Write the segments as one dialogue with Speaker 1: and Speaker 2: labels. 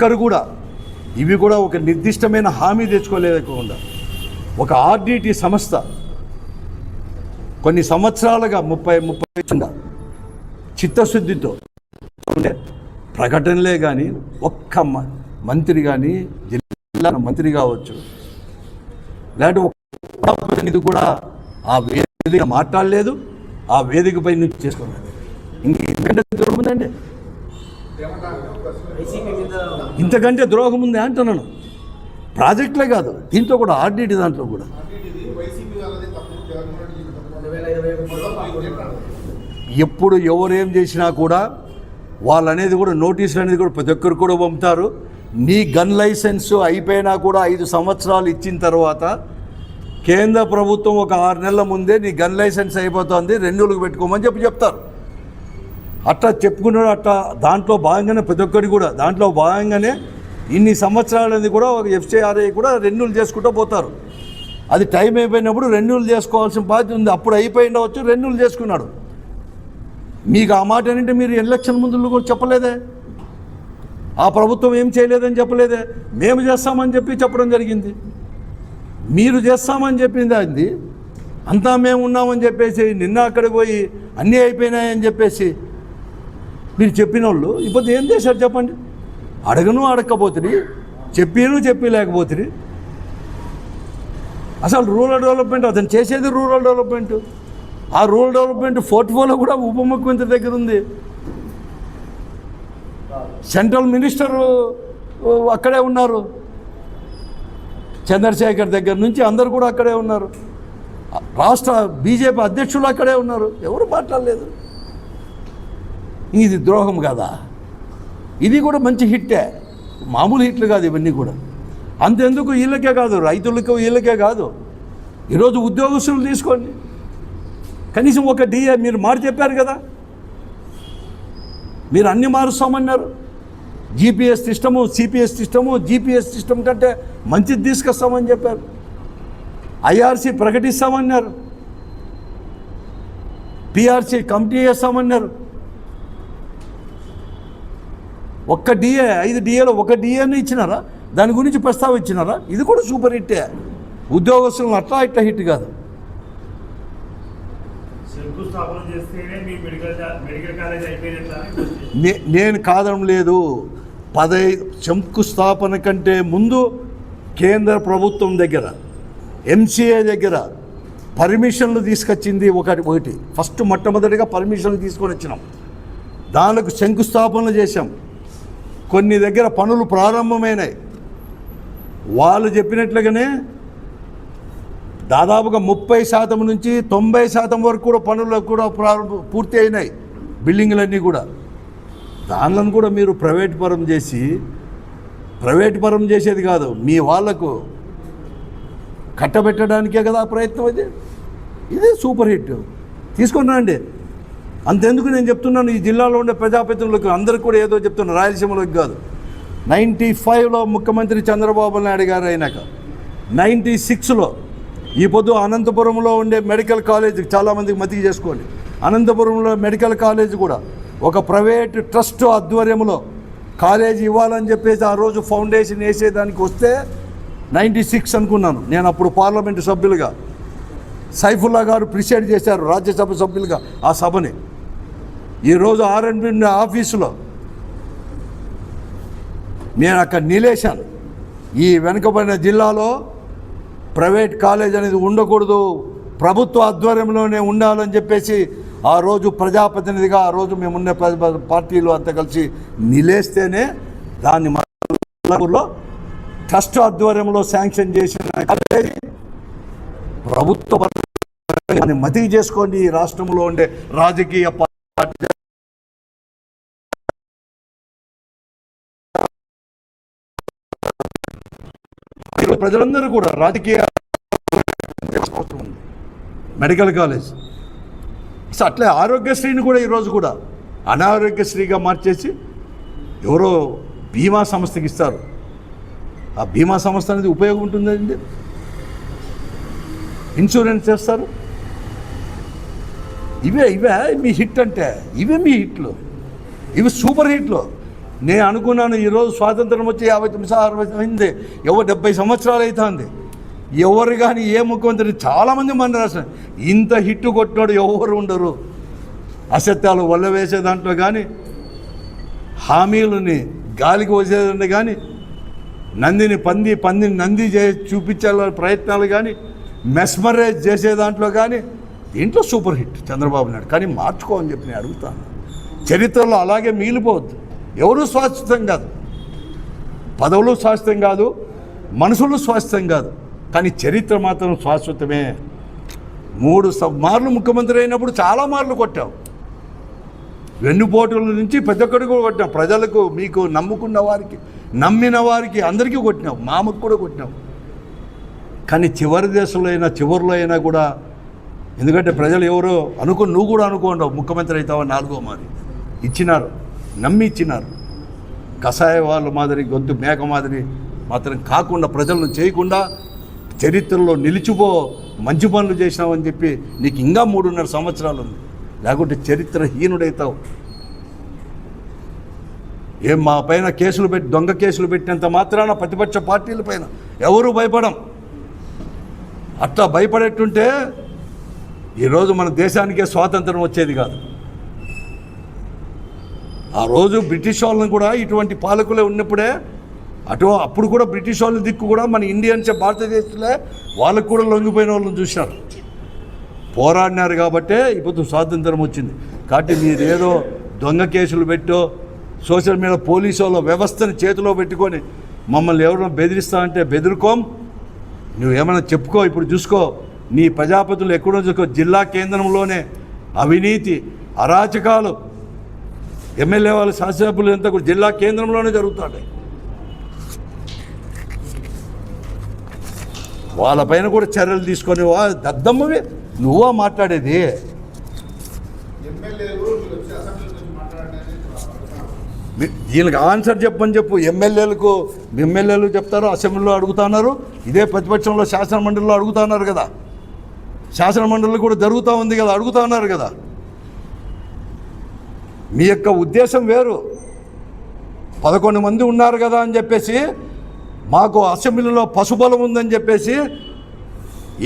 Speaker 1: ఒక్కరు కూడా ఇవి కూడా ఒక నిర్దిష్టమైన హామీ తెచ్చుకోలేకుండా ఒక ఆర్డిటి సంస్థ కొన్ని సంవత్సరాలుగా ముప్పై ముప్పై చిత్తశుద్ధితో ఉండే ప్రకటనలే కానీ ఒక్క మ- మంత్రి కానీ జిల్లా మంత్రి కావచ్చు లేదంటే ఇది ప్రతినిధి కూడా ఆ వేదిక మాట్లాడలేదు ఆ వేదికపై నుంచి చేసుకున్నాడు ఇంకంటే ద్రోహం ఉందండి? ఇంతకంటే ద్రోహం ఉంది అంటున్నాను. ప్రాజెక్టులే కాదు దీంతో కూడా ఆర్డీటీ దాంట్లో కూడా. ఎప్పుడు ఎవరేం చేసినా కూడా వాళ్ళు అనేది కూడా నోటీసులు అనేది కూడా ప్రతి ఒక్కరు కూడా పంపుతారు. నీ గన్ లైసెన్స్ అయిపోయినా కూడా ఐదు సంవత్సరాలు ఇచ్చిన తర్వాత కేంద్ర ప్రభుత్వం ఒక ఆరు నెలల ముందే నీ గన్ లైసెన్స్ అయిపోతుంది రెన్యూలకు పెట్టుకోమని చెప్పి చెప్తారు. అట్లా చెప్పుకున్నాడు అట్లా దాంట్లో భాగంగానే ప్రతి ఒక్కటి కూడా దాంట్లో భాగంగానే ఇన్ని సంవత్సరాలని కూడా ఒక ఎఫ్సీఆర్ఐ కూడా రెన్యూల్ చేసుకుంటూ పోతారు. అది టైం అయిపోయినప్పుడు రెన్యూల్ చేసుకోవాల్సిన బాధ్యత ఉంది. అప్పుడు అయిపోయిండవచ్చు రెన్యూల్ చేసుకున్నాడు. మీకు ఆ మాట ఏంటంటే మీరు ఎలక్షన్ ముందు కూడా చెప్పలేదే. ఆ ప్రభుత్వం ఏం చేయలేదని చెప్పలేదే. మేము చేస్తామని చెప్పి చెప్పడం జరిగింది. మీరు చేస్తామని చెప్పింది అది అంతా మేము ఉన్నామని చెప్పేసి నిన్న అక్కడికి పోయి అన్నీ అయిపోయినాయని చెప్పేసి మీరు చెప్పిన వాళ్ళు ఇప్పుడు ఏం చేశారు చెప్పండి? అడగను అడగకపోతుంది చెప్పిను చెప్పి లేకపోతుంది అసలు రూరల్ డెవలప్మెంట్ అతను చేసేది రూరల్ డెవలప్మెంట్. ఆ రూరల్ డెవలప్మెంట్ పోర్ట్ఫోలియో కూడా ఉప ముఖ్యమంత్రి దగ్గర ఉంది. సెంట్రల్ మినిస్టర్ అక్కడే ఉన్నారు. చంద్రశేఖర్ దగ్గర నుంచి అందరు కూడా అక్కడే ఉన్నారు. రాష్ట్ర బీజేపీ అధ్యక్షులు అక్కడే ఉన్నారు. ఎవరు మాట్లాడలేదు. ఇది ద్రోహం కదా. ఇది కూడా మంచి హిట్టే. మామూలు హిట్లు కాదు ఇవన్నీ కూడా. అంతెందుకు వీళ్ళకే కాదు రైతులకు వీళ్ళకే కాదు. ఈరోజు ఉద్యోగస్తులు తీసుకోండి. కనీసం ఒక డిఏ మీరు మాట చెప్పారు కదా. మీరు అన్ని మారుస్తామన్నారు. GPS system CPS system GPS system కంటే మంచిది తీసుకొస్తామని చెప్పారు. ఐఆర్సీ ప్రకటిస్తామన్నారు. పిఆర్సీ కమిటీ చేస్తామన్నారు ఒక్క డిఏ ఐదు డిఏలో ఒక డిఏని ఇచ్చినారా? దాని గురించి ప్రస్తావించినారా ఇది కూడా సూపర్ హిట్టే. ఉద్యోగస్తులను అట్లా ఇట్లా హిట్ కాదు. నేను కాదడం లేదు. పదహైదు శంకుస్థాపన కంటే ముందు కేంద్ర ప్రభుత్వం దగ్గర ఎంసీఏ దగ్గర పర్మిషన్లు తీసుకొచ్చింది ఒకటి ఒకటి. ఫస్ట్ మొట్టమొదటిగా పర్మిషన్లు తీసుకొని వచ్చినాం దానికి శంకుస్థాపనలు చేశాం. కొన్ని దగ్గర పనులు ప్రారంభమైనాయి. వాళ్ళు చెప్పినట్లుగానే దాదాపుగా ముప్పై శాతం నుంచి తొంభై శాతం వరకు కూడా పనులు కూడా ప్రారంభ పూర్తి అయినాయి. బిల్డింగ్లన్నీ కూడా. దానిలను కూడా మీరు ప్రైవేట్ పరం చేసి ప్రైవేట్ పరం చేసేది కాదు మీ వాళ్ళకు కట్టబెట్టడానికే కదా ప్రయత్నం అది. ఇదే సూపర్ హిట్. తీసుకొని రండి. అంతెందుకు నేను చెప్తున్నాను ఈ జిల్లాలో ఉండే ప్రజాప్రతినిధులకు అందరూ కూడా ఏదో చెప్తున్నా రాయలసీమలోకి కాదు. నైంటీ ఫైవ్లో ముఖ్యమంత్రి చంద్రబాబు నాయుడు గారు అయినాక నైంటీ సిక్స్లో ఈ పొద్దు అనంతపురంలో ఉండే మెడికల్ కాలేజ్ చాలామందికి మతికి చేసుకోండి. అనంతపురంలో మెడికల్ కాలేజ్ కూడా ఒక ప్రైవేట్ ట్రస్ట్ ఆధ్వర్యంలో కాలేజీ ఇవ్వాలని చెప్పేసి ఆ రోజు ఫౌండేషన్ వేసేదానికి వస్తే నైంటీ సిక్స్ అనుకున్నాను. నేను అప్పుడు పార్లమెంటు సభ్యులుగా సైఫుల్లా గారు ప్రిసైడ్ చేశారు రాజ్యసభ సభ్యులుగా ఆ సభని. ఈరోజు ఆర్ఎన్బి ఆఫీసులో నేను అక్కడ నిలేశాను. ఈ వెనుకబడిన జిల్లాలో ప్రైవేట్ కాలేజ్ అనేది ఉండకూడదు ప్రభుత్వ ఆధ్వర్యంలోనే ఉండాలని చెప్పేసి ఆ రోజు ప్రజాప్రతినిధిగా ఆ రోజు మేమున్న పార్టీలు అంతా కలిసి నిలేస్తేనే దాన్ని మల్లాపూర్లో ట్రస్ట్ ఆధ్వర్యంలో శాంక్షన్ చేసిన కాలేజీ ప్రభుత్వ మతికి చేసుకోండి. ఈ రాష్ట్రంలో ఉండే రాజకీయ పార్టీ ప్రజలందరూ కూడా రాజకీయ ఉంది. Medical college. సో అట్లే ఆరోగ్యశ్రీని కూడా ఈరోజు కూడా అనారోగ్యశ్రీగా మార్చేసి ఎవరో బీమా సంస్థకి ఇస్తారు. ఆ బీమా సంస్థ అనేది ఉపయోగం ఉంటుందండి. ఇన్సూరెన్స్ చేస్తారు. ఇవే ఇవే మీ హిట్ అంటే ఇవే మీ హిట్లు. ఇవి సూపర్ హిట్లు. నేను అనుకున్నాను ఈరోజు స్వాతంత్రం వచ్చి యాభై తొమ్మిది అరవై అయింది. ఎవరు డెబ్బై సంవత్సరాలు అవుతుంది. ఎవరు కానీ ఏ ముఖ్యమంత్రి చాలామంది మన రాష్ట్రం ఇంత హిట్ కొట్టినాడు ఎవరు ఉండరు. అసత్యాలు వల్ల వేసే దాంట్లో కానీ హామీలని గాలికి వచ్చేదండి కానీ నందిని పంది పందిని నంది చే చూపించే ప్రయత్నాలు కానీ మెస్మరైజ్ చేసే దాంట్లో కానీ దీంట్లో సూపర్ హిట్ చంద్రబాబు నాయుడు. కానీ మార్చుకో అని చెప్పి నేను అడుగుతాను. చరిత్రలో అలాగే మిగిలిపోవద్దు ఎవరు శాశ్వతం కాదు. పదవులు శాశ్వతం కాదు మనుషులు శాశ్వతం కాదు. కానీ చరిత్ర మాత్రం శాశ్వతమే. మూడు మార్లు ముఖ్యమంత్రి అయినప్పుడు చాలా మార్లు కొట్టావు వెన్నుపోటుల నుంచి ప్రతి కడుగు కూడా కొట్టినావు ప్రజలకు మీకు నమ్ముకున్న వారికి నమ్మిన వారికి అందరికీ కొట్టినావు మామకు కూడా కొట్టినావు కానీ చివరి దేశంలో అయినా చివరిలో అయినా కూడా ఎందుకంటే ప్రజలు ఎవరో అనుకో నువ్వు కూడా అనుకోండవు ముఖ్యమంత్రి అవుతావా? నాలుగో మాది ఇచ్చినారు. నమ్మి ఇచ్చినారు. కషాయ వాళ్ళు మాదిరి గొంతు మేక మాదిరి మాత్రం కాకుండా ప్రజలను చేయకుండా చరిత్రలో నిలిచిపో మంచి పనులు చేసినావని చెప్పి నీకు ఇంకా మూడున్నర సంవత్సరాలు ఉంది. లేకుంటే చరిత్రహీనుడైతావు. ఏం మా పైన కేసులు పెట్టి దొంగ కేసులు పెట్టినంత మాత్రాన ప్రతిపక్ష పార్టీల పైన ఎవరు భయపడం? అట్లా భయపడేట్టుంటే ఈరోజు మన దేశానికే స్వాతంత్రం వచ్చేది కాదు. ఆ రోజు బ్రిటిష్ వాళ్ళని కూడా ఇటువంటి పాలకులే ఉన్నప్పుడే అటు అప్పుడు కూడా బ్రిటిష్ వాళ్ళ దిక్కు కూడా మన ఇండియన్స్ భారతదేశంలో వాళ్ళకు కూడా లొంగిపోయిన వాళ్ళని చూసినారు పోరాడినారు కాబట్టే ఇప్పుడు స్వాతంత్రం వచ్చింది. కాబట్టి మీరు ఏదో దొంగ కేసులు పెట్టో సోషల్ మీడియా పోలీసు వాళ్ళ వ్యవస్థను చేతిలో పెట్టుకొని మమ్మల్ని ఎవరైనా బెదిరిస్తా అంటే బెదిరుకోం. నువ్వు ఏమైనా చెప్పుకో ఇప్పుడు చూసుకో. నీ ప్రజాపతులు ఎక్కడో జిల్లా కేంద్రంలోనే అవినీతి అరాచకాలు. ఎమ్మెల్యే వాళ్ళ శాసనసభ్యులు ఎంత కూడా జిల్లా కేంద్రంలోనే జరుగుతాయి వాళ్ళపైన కూడా చర్యలు తీసుకొని దద్దమ్మవి నువ్వా మాట్లాడేది? దీనికి ఆన్సర్ చెప్పని చెప్పు. ఎమ్మెల్యేలకు ఎమ్మెల్యేలు చెప్తారు అసెంబ్లీలో అడుగుతున్నారు. ఇదే ప్రతిపక్షంలో శాసన మండలిలో అడుగుతున్నారు కదా. శాసనమండలిలో కూడా జరుగుతూ ఉంది కదా అడుగుతా ఉన్నారు కదా. మీ యొక్క ఉద్దేశం వేరు. పదకొండు మంది ఉన్నారు కదా అని చెప్పేసి మాకు అసెంబ్లీలో పశుబలం ఉందని చెప్పేసి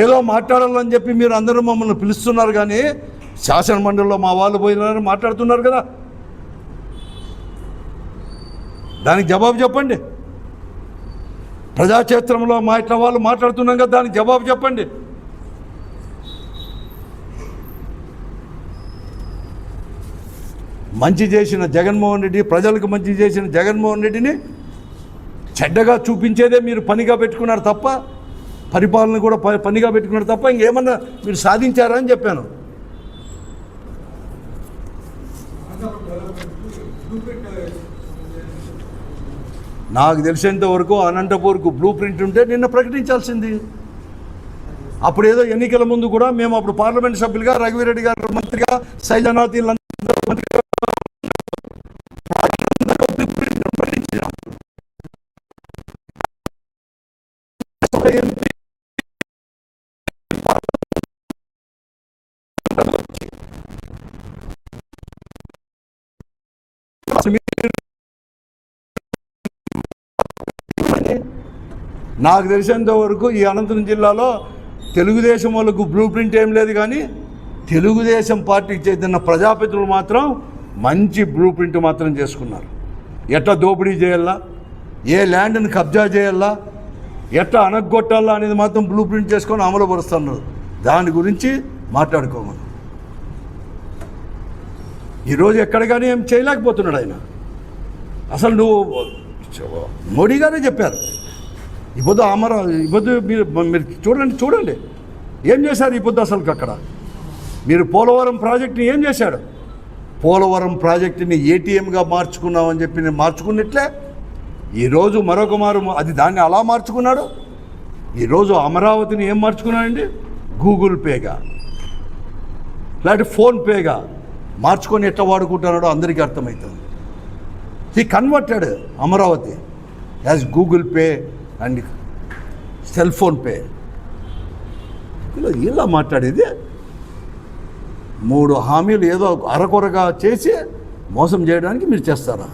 Speaker 1: ఏదో మాట్లాడాలని చెప్పి మీరు అందరూ మమ్మల్ని పిలుస్తున్నారు కానీ శాసన మండలిలో మా వాళ్ళు పోయినారని మాట్లాడుతున్నారు కదా. దానికి జవాబు చెప్పండి. ప్రజాక్షేత్రంలో మా ఇట్లా వాళ్ళు మాట్లాడుతున్నాం కదా దానికి జవాబు చెప్పండి. మంచి చేసిన జగన్మోహన్ రెడ్డి ప్రజలకు మంచి చేసిన జగన్మోహన్ రెడ్డిని చెడ్డగా చూపించేదే మీరు పనిగా పెట్టుకున్నారు తప్ప పరిపాలన కూడా ప- పనిగా పెట్టుకున్నారు తప్ప ఇంకేమన్నా మీరు సాధించారా అని చెప్పాను. నాకు తెలిసేంత వరకు అనంతపూర్కు బ్లూ ప్రింట్ ఉంటే నిన్న ప్రకటించాల్సింది. అప్పుడు ఏదో ఎన్నికల ముందు కూడా మేము అప్పుడు పార్లమెంట్ సభ్యులుగా రఘువీరెడ్డి గారు మంత్రిగా శైలనాథ్ నాకు తెలిసినంత వరకు ఈ అనంతరం జిల్లాలో తెలుగుదేశం వాళ్ళకు బ్లూ ప్రింట్ ఏం లేదు కానీ తెలుగుదేశం పార్టీకి చెందిన ప్రజాపతులు మాత్రం మంచి బ్లూ ప్రింట్ మాత్రం చేసుకున్నారు. ఎట్లా దోపిడీ చేయాలా? ఏ ల్యాండ్ని కబ్జా చేయాలా? ఎట్లా అనగొట్టాలా అనేది మాత్రం బ్లూ ప్రింట్ చేసుకొని అమలు పరుస్తున్నారు దాని గురించి మాట్లాడుకోమను. ఈరోజు ఎక్కడ కానీ ఏం చేయలేకపోతున్నాడు ఆయన. అసలు నువ్వు మోడీ గారే చెప్పారు. ఈ పొద్దు అమర ఈ పొద్దు మీరు మీరు చూడండి చూడండి. ఏం చేశారు ఈ పొద్దు అసలు అక్కడ? మీరు పోలవరం ప్రాజెక్టుని ఏం చేశాడు? పోలవరం ప్రాజెక్టుని ఏటీఎంగా మార్చుకున్నామని చెప్పి నేను మార్చుకున్నట్లే ఈరోజు మరొక మారు అది దాన్ని అలా మార్చుకున్నాడు? ఈరోజు అమరావతిని ఏం మార్చుకున్నాడండి? గూగుల్ పేగా. లేకపోతే ఫోన్పేగా మార్చుకొని ఎట్లా వాడుకుంటున్నాడో అందరికీ అర్థమవుతుంది. He converted Amaravati as Google Pay and cell phone pay ఇలా ఇలా మాట్లాడేది. మూడు హామీలు ఏదో అరకొరగా చేసి మోసం చేయడానికి మీరు చేస్తారా?